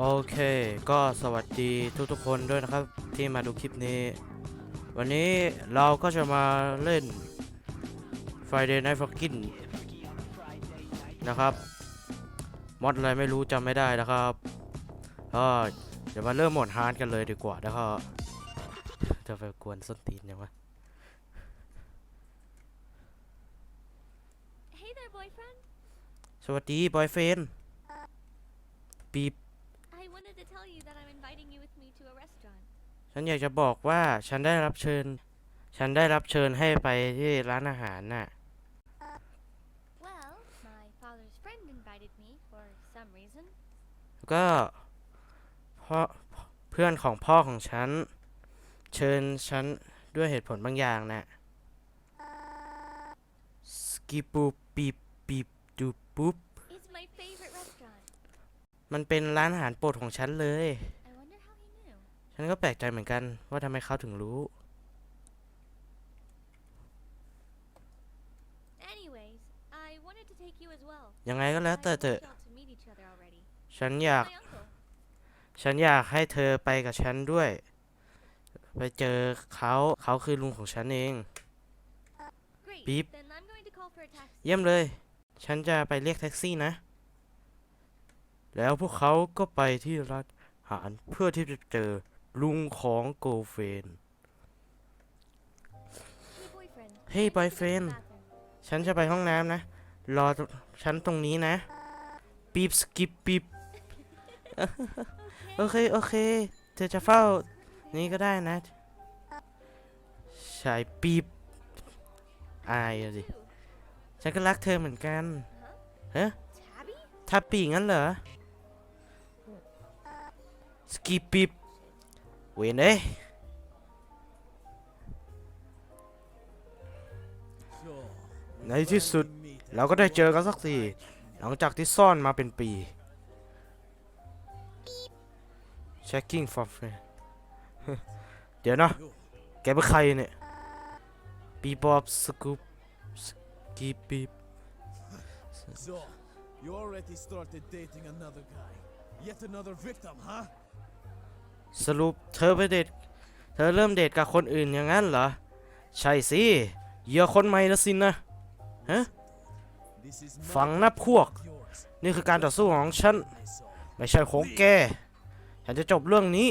โอเค ก็สวัสดีทุกๆคนด้วยนะครับที่มาดูคลิปนี้ วันนี้เราก็จะมาเล่น Friday Night Funkin' นะครับ มอดอะไรไม่รู้จำไม่ได้นะครับก็เดี๋ยวมาเริ่มโหมดฮาร์ดกันเลยดีกว่านะครับจะไปกวนส้นตีนยังวะ Hey there, boyfriend. สวัสดีบอยเฟนปีบ I wanted to tell you that I'm inviting you with me to a restaurant. ฉันอยากจะบอกว่าฉันได้รับเชิญ ฉันได้รับเชิญให้ไปที่ร้านอาหารน่ะ Well, my father's friend invited me for some reason. ก็พ่อเพื่อนของพ่อของฉัน เชิญฉันด้วยเหตุผลบางอย่างน่ะสกิปูปีบปีบดูปุ๊บ It's my favorite restaurant. มันเป็นร้านอาหารโปรดของฉันเลย ฉันก็แปลกใจเหมือนกันว่าทำไมเขาถึงรู้ Anyways, I wanted to take you as well. ยังไงก็แล้ว I แต่ want เถอะ y'all to meet each other already. ฉันอยาก My uncle. ฉันอยากให้เธอไปกับฉันด้วย ไปเจอเขาเขาคือลุงของฉันเอง Great. Beep. Then I'm going to call for a taxi. เยี่ยมเลย ฉันจะไปเรียกแท็กซี่นะ แล้วพวกเขาก็ไปที่ร้านอาหารเพื่อที่จะเจอ ลุงของโกเฟน Hey, Hey, boyfriend. I need to go to the boyfriend. bathroom. ฉันจะไปห้องน้ำนะ รอตรงฉันตรงนี้นะ ปีบสกิปปีบโอเค โอเค เธอจะเฝ้านี่ก็ได้นะใช่ปีบอายอะสิ Too. ฉันก็รักเธอเหมือนกันฮะ Tabby? ถ้าปีงั้นเหรอ สกีปีบ เวนเอ้ยในที่สุดเราก็ได้เจอกันสักทีหลังจากที่ซ่อนมาเป็นปี checking for friend เดี๋ยวนะแกเป็นใครเนี่ยปีบอบสกูปสกีปีบ So, you already started dating another guy. Yet another victim, huh? สรุปเธอไปเดทเธอเริ่มเดทกับคนอื่นอย่างนั้นเหรอ ใช่สิเหยื่อคนใหม่ละสินะ This is ฟัง my นะพวก นี่คือการต่อสู้ของฉัน ไม่ใช่ของแก ฉันจะจบเรื่องนี้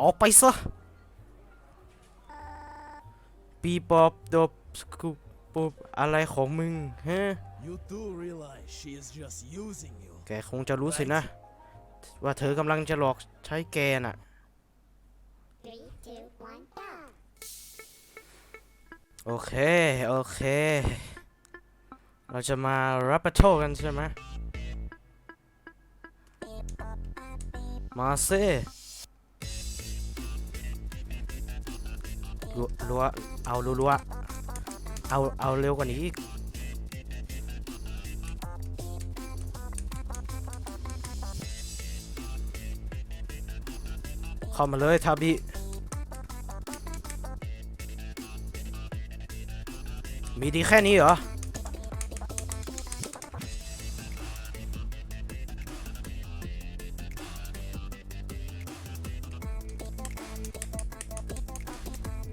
ออกไปซะปีบอบดบสกูปบอะไรของมึงฮะแกคงจะรู้สินะ ว่าเธอกำลังจะหลอกใช้แกน่ะ โอเค โอเค เราจะมารับประโชกันใช่ไหมมาสิรัวรัวเอารัวรัวเอา เอาเร็วกว่านี้อีกเข้ามาเลยทาบิ มีดีแค่นี้เหรอ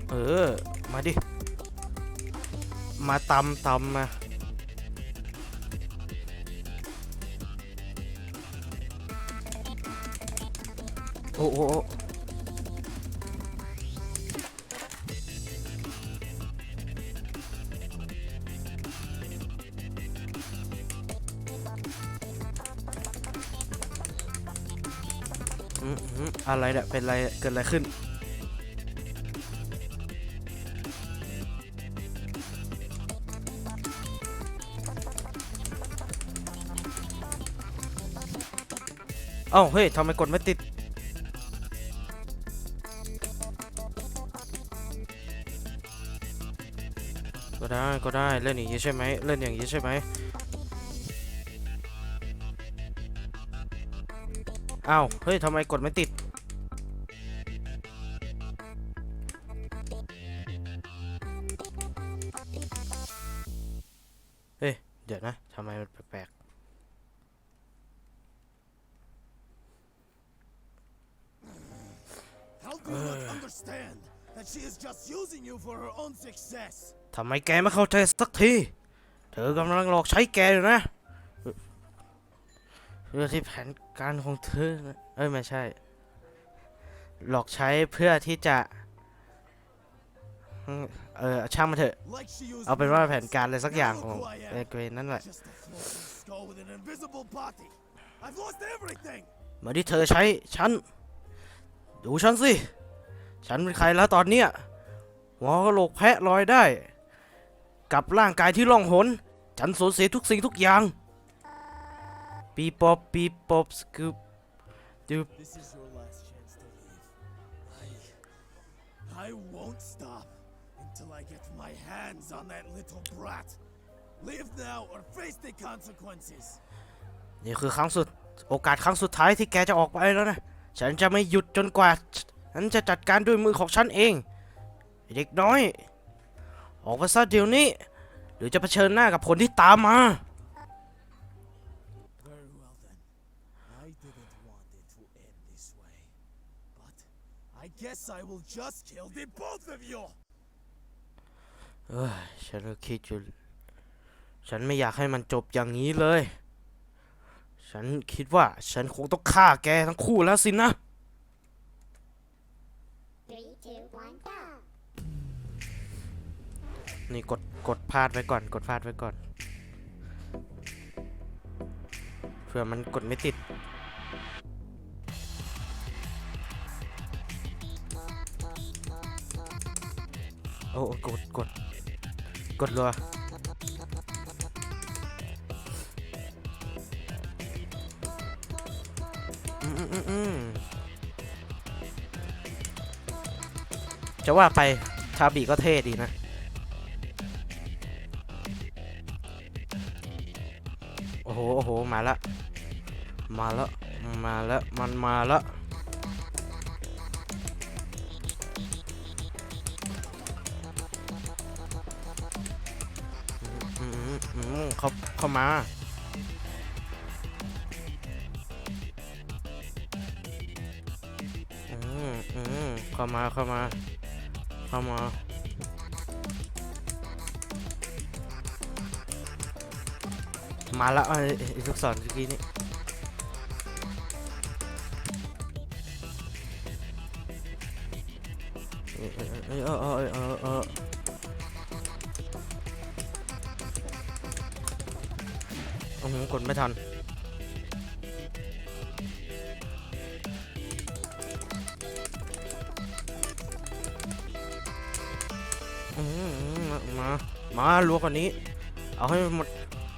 เออ มาดิ มาตำตำมาโอ้โอ้ อะไรเนี่ยเป็นอะไรเกิดอะไรขึ้น เอ้าเฮ้ยทำไมกดไม่ติด ก็ได้ก็ได้เล่นอย่างนี้ใช่ไหมเล่นอย่างนี้ใช่ไหมอ้าวเฮ้ยทำไมกดไม่ติด understand that she is just using you for her own success. ทำไมแกไม่เข้าใจสักที เธอกำลังหลอกใช้แกอยู่นะเพื่อที่แผนการของเธอนะเอ้ยไม่ใช่ หลอกใช้เพื่อที่จะอืมเออช่างมันเถอะ Like she used เอาเป็น me ว่า once. แผนการอะไรสักอย่าง Now ของ look who I เอ am. เกรนนั่นแหละ Just a floating skull with an invisible body. I've lost everything. เหมือนที่เธอใช้ฉัน ดูฉันสิ ฉันเป็นใครแล้วตอนเนี้ยหัวกะโหลกแพะลอยได้ กับร่างกายที่ล่องหน ฉันสูญเสียทุกสิ่งทุกอย่าง ปีปอบปีปอบสกูปดู This is your last chance to leave. I. I won't stop until I get my hands on that little brat. Leave now or face the consequences. นี่คือครั้งสุด โอกาสครั้งสุดท้ายที่แกจะออกไปแล้วนะ ฉันจะไม่หยุดจนกว่า ฉันจะจัดการด้วยมือของฉันเองไอ้เด็กน้อย ออกไปซะเดี๋ยวนี้ หรือจะเผชิญหน้ากับผลที่ตามมา Very well then. I didn't want it to end this way. But I guess I will just kill the both of you! เอ้ยฉันก็คิดอยู่ฉันไม่อยากให้มันจบอย่างนี้เลย ฉันคิดว่าฉันคงต้องฆ่าแกทั้งคู่แล้วสินะ นี่กดกดพลาดไว้ก่อน กดพลาดไว้ก่อนเผื่อมันกดไม่ติด โอ้กดกดกดรัวอืมอืมอืมอืมจะว่าไปชาบีก็เท่ดีนะ มาละ มาละ มาละ มันมาละอืมอืมอืมเขาเข้ามาอืมอืมเข้ามา เข้ามา เข้ามา มาแล้วไอ้ลูกศรเมื่อกี้นี่เอ้ยเอ้ยเอ้ยเอ้ยเอ้ยเอ้ยเอ้ยโอ้โหกดไม่ทันอืมมมา มารัวกว่านี้ เอาให้หมด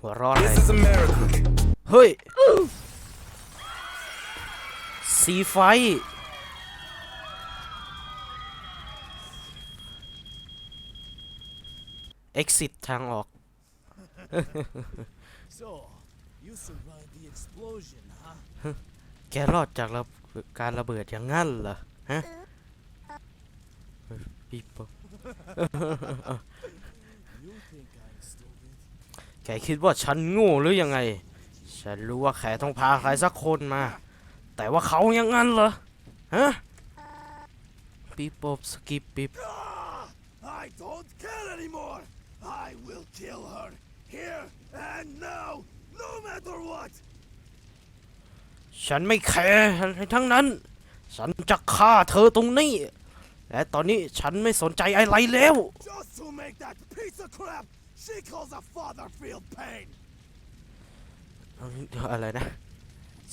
หัวเร้อนเลย This is America. เฮ้ย สีไฟ exit ทางออก So, you survived the explosion, huh? แกรอดจากระการระเบิดอย่างงั้นเหรอ ฮะปีปบ You think I'm stupid? แกคิดว่าฉันโง่หรือยังไง ฉันรู้ว่าแขต้องพาใครสักคนมา แต่ว่าเขาอย่างงั้นเหรอ ฮะปีปบสกิปปีป Ah, I don't care anymore! I will kill her, here and now, no matter what! ฉันไม่แคร์อะไรทั้งนั้น ฉันจะฆ่าเธอตรงนี้ และตอนนี้ฉันไม่สนใจอะไรแล้ว Just to make that piece of crap she calls a father feel pain! อะไรนะ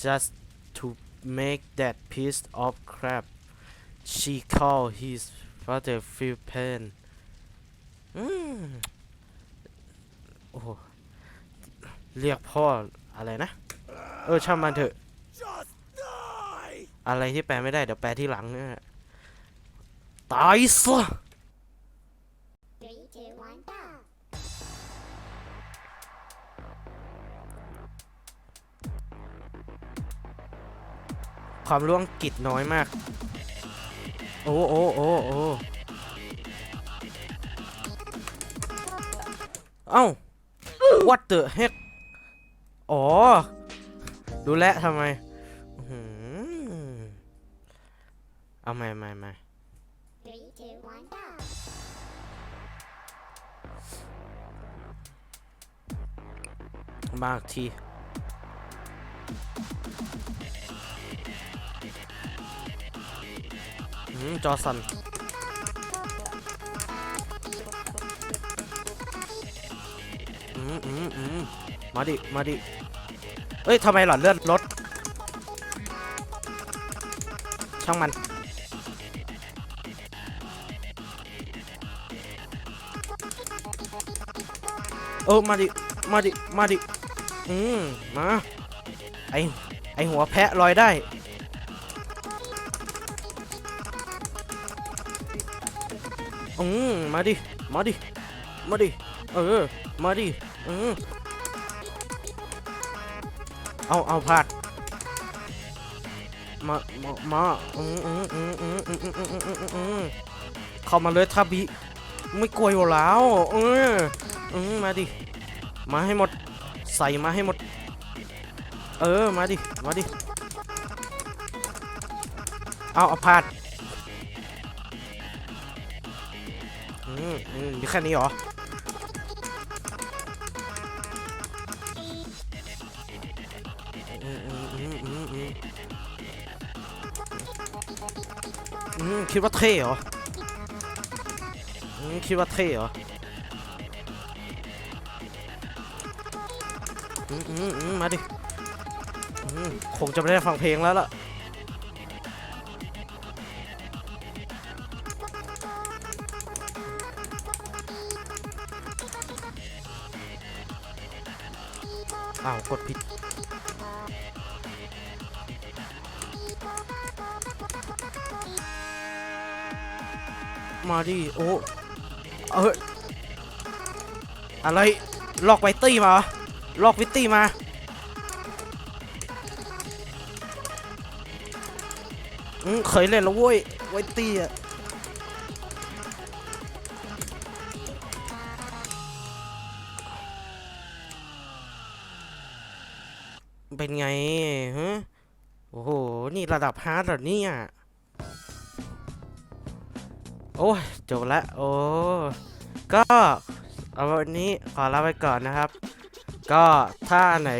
just to make that piece of crap she call his father feel pain อืมโอ้โหเรียกพ่ออะไรนะ เออช่างมันเถอะ Just die! อะไรที่แปลไม่ได้ เดี๋ยวแปลที่หลังเนี่ยตายซะ ความรู้อังกฤษน้อยมาก โอ้โอ้โอ้โอ้เอ้า what the heck อ๋อ ดูแลทำไมอื้อหือเอาใหม่ใหม่ใหม่มาอีกที จอสันอืมอืมอืมมาดิ มาดิ เอ้ยทำไมหลอดเลือดลด ช่างมัน เออ มาดิ มาดิ มาดิ อืม มา ไอ ไอหัวแพะลอยได้ อืมมาดิ มาดิ มาดิ เออ มาดิ อืมเอาเอาพลาดมา มามาอืมอืมอืมอืมอืมอืมอืมอืมอืมเข้ามาเลยทาบิ ไม่กลัวอยู่แล้วเอออืมมาดิ มาให้หมด ใส่มาให้หมด เออ มาดิ มาดิ เอาเอาพลาด มอืมมีแค่นี้เหรออืมคิดว่าเท่เหรออืมคิดว่าเท่เหรออืมอืมอืมมาดิอืมคงจะไม่ได้ฟังเพลงแล้วล่ะ อ้าวกดผิด มาดิ โอ้เอ้ยอะไร ลอกไวตี้มา ลอกวิตตี้มา อืมเคยเล่นแล้วเว้ย ไวตี้อะ ระดับฮาร์ดเหรอเนี่ยโอ้ยจบละโอ้ก็เอาวันนี้ขอลาไปก่อนนะครับ ก็ถ้าไหน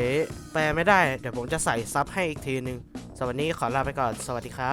แปลไม่ได้ เดี๋ยวผมจะใส่ซับให้อีกทีนึงสวันนี้ขอลาไปก่อนสวัสดีครับ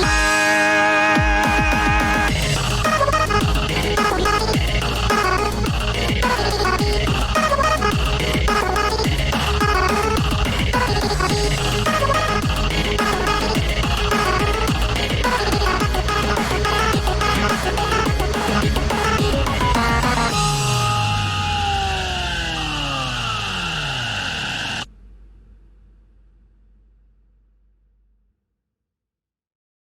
Bye.